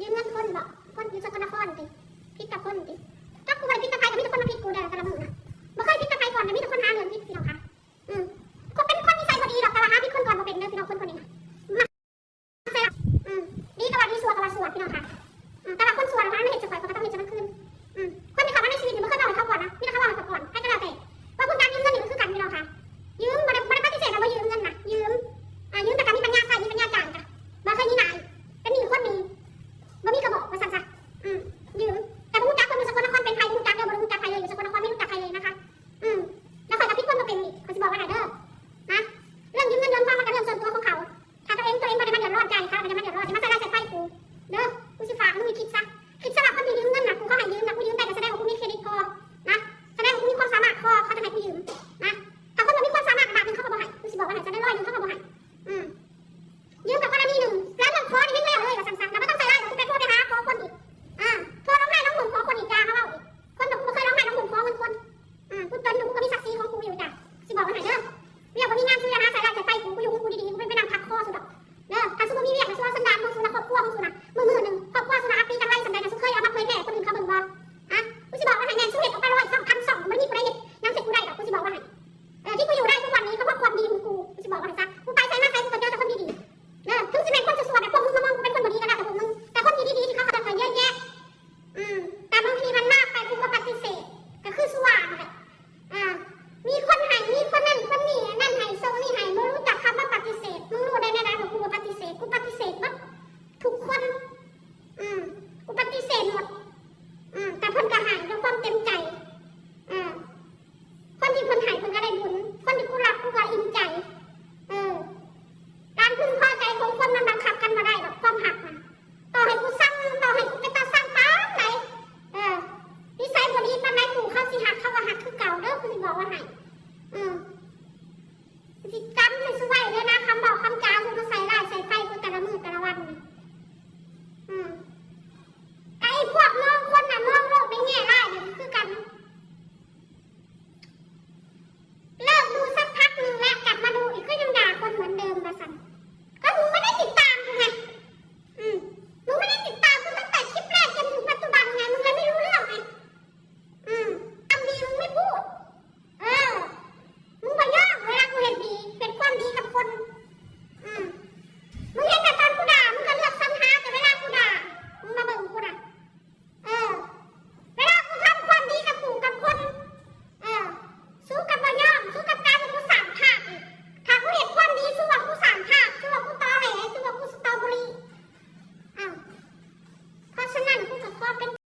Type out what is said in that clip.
ยืนเงินคนบอกคนอยู่สกลนครติพิษกับคนติถ้ากูไปพิษตะใครก็บมีแต่คนมาพิษกูเด้อแต่ละมือนะบ่เคยพิษตะใครก่อนแต่มีแต่คนหาเงินพิษพี่น้องคะอืมคนเป็นคนที่ใส่พอดีหรอกแต่ว่าหาพิษคนก่อนมาเป็นเด้อพี่น้องคนคนนี้นะมาใส่อืมดีกับว่าดีสัวกับว่าสัวพี่น้องคะแต่ว่าคนสัวนะคะไม่เห็นจะปล่อยก็ต้องมีจะมันขึ้น ใจเขามันจะไม่เดือดร้อนจะมาใส่ร้ายใส่ไฟกูเด้อกูสิฝากมึงคิดซะคิดสลับคนดีๆเงินน่ะกูก็ให้ยืมนะ บอกว่าไงอืมจำไปสวยเลยนะคำบอกคำจาคุณมาใส่